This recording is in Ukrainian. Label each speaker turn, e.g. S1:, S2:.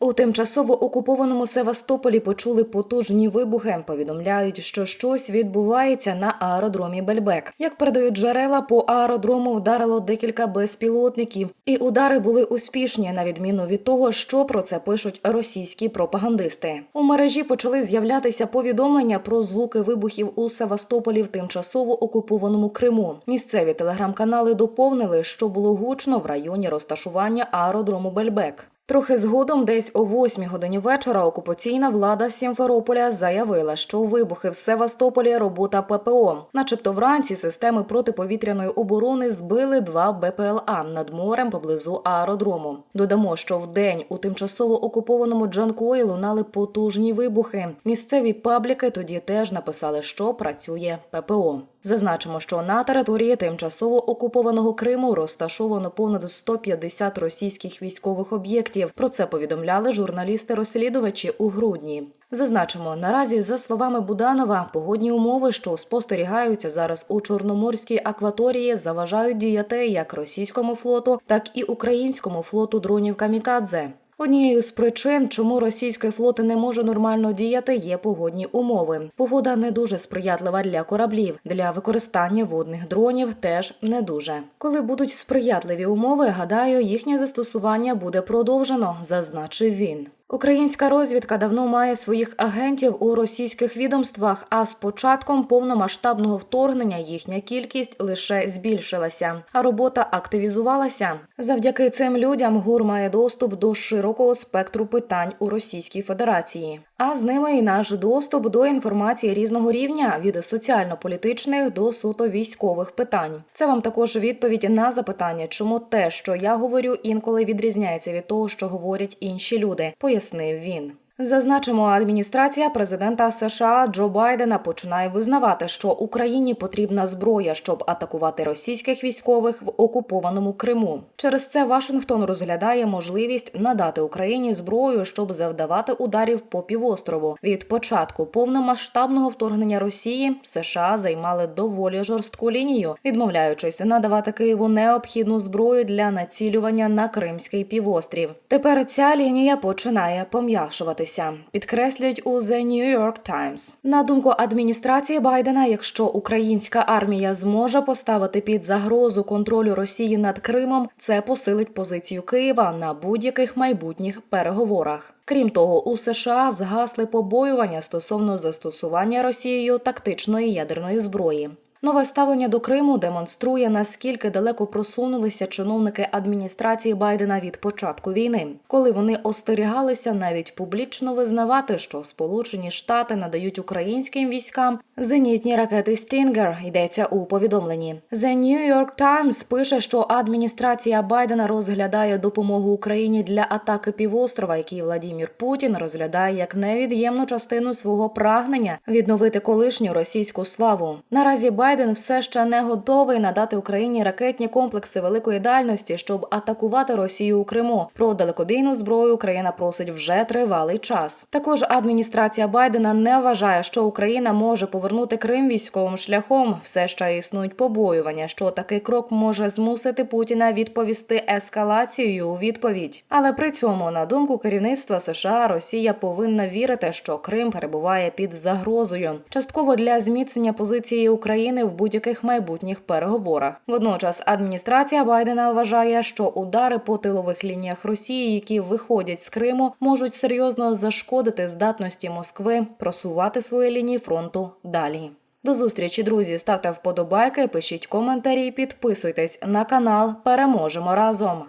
S1: У тимчасово окупованому Севастополі почули потужні вибухи. Повідомляють, що щось відбувається на аеродромі Бельбек. Як передають джерела, по аеродрому вдарило декілька безпілотників, і удари були успішні, на відміну від того, що про це пишуть російські пропагандисти. У мережі почали з'являтися повідомлення про звуки вибухів у Севастополі в тимчасово окупованому Криму. Місцеві телеграм-канали доповнили, що було гучно в районі розташування аеродрому Бельбек. Трохи згодом, десь о 8 годині вечора, окупаційна влада Сімферополя заявила, що вибухи в Севастополі робота ППО, начебто вранці системи протиповітряної оборони збили два БПЛА над морем поблизу аеродрому. Додамо, що вдень у тимчасово окупованому Джанкої лунали потужні вибухи. Місцеві пабліки тоді теж написали, що працює ППО. Зазначимо, що на території тимчасово окупованого Криму розташовано понад 150 російських військових об'єктів. Про це повідомляли журналісти-розслідувачі у грудні. Зазначимо, наразі, за словами Буданова, погодні умови, що спостерігаються зараз у Чорноморській акваторії, заважають діяти як російському флоту, так і українському флоту дронів Камікадзе. Однією з причин, чому російський флот не може нормально діяти, є погодні умови. Погода не дуже сприятлива для кораблів. Для використання водних дронів теж не дуже. Коли будуть сприятливі умови, гадаю, їхнє застосування буде продовжено, зазначив він. Українська розвідка давно має своїх агентів у російських відомствах, а з початком повномасштабного вторгнення їхня кількість лише збільшилася, а робота активізувалася. Завдяки цим людям ГУР має доступ до широкого спектру питань у Російській Федерації. А з ними і наш доступ до інформації різного рівня від соціально-політичних до суто військових питань. Це вам також відповідь на запитання, чому те, що я говорю, інколи відрізняється від того, що говорять інші люди, пояснив він. Зазначимо, адміністрація президента США Джо Байдена починає визнавати, що Україні потрібна зброя, щоб атакувати російських військових в окупованому Криму. Через це Вашингтон розглядає можливість надати Україні зброю, щоб завдавати ударів по півострову. Від початку повномасштабного вторгнення Росії США займали доволі жорстку лінію, відмовляючись надавати Києву необхідну зброю для націлювання на Кримський півострів. Тепер ця лінія починає пом'якшуватися. Підкреслюють у The New York Times. На думку адміністрації Байдена, якщо українська армія зможе поставити під загрозу контролю Росії над Кримом, це посилить позицію Києва на будь-яких майбутніх переговорах. Крім того, у США згасли побоювання стосовно застосування Росією тактичної ядерної зброї. Нове ставлення до Криму демонструє наскільки далеко просунулися чиновники адміністрації Байдена від початку війни, коли вони остерігалися навіть публічно визнавати, що Сполучені Штати надають українським військам зенітні ракети Стінгер. Йдеться у повідомленні. The New York Times пише, що адміністрація Байдена розглядає допомогу Україні для атаки півострова, який Владімір Путін розглядає як невід'ємну частину свого прагнення відновити колишню російську славу. Наразі Байден все ще не готовий надати Україні ракетні комплекси великої дальності, щоб атакувати Росію у Криму. Про далекобійну зброю Україна просить вже тривалий час. Також адміністрація Байдена не вважає, що Україна може повернути Крим військовим шляхом. Все ще існують побоювання, що такий крок може змусити Путіна відповісти ескалацією у відповідь. Але при цьому, на думку керівництва США, Росія повинна вірити, що Крим перебуває під загрозою, частково для зміцнення позиції України в будь-яких майбутніх переговорах. Водночас адміністрація Байдена вважає, що удари по тилових лініях Росії, які виходять з Криму, можуть серйозно зашкодити здатності Москви просувати свої лінії фронту далі. До зустрічі, друзі. Ставте вподобайки, пишіть коментарі, підписуйтесь на канал. Переможемо разом.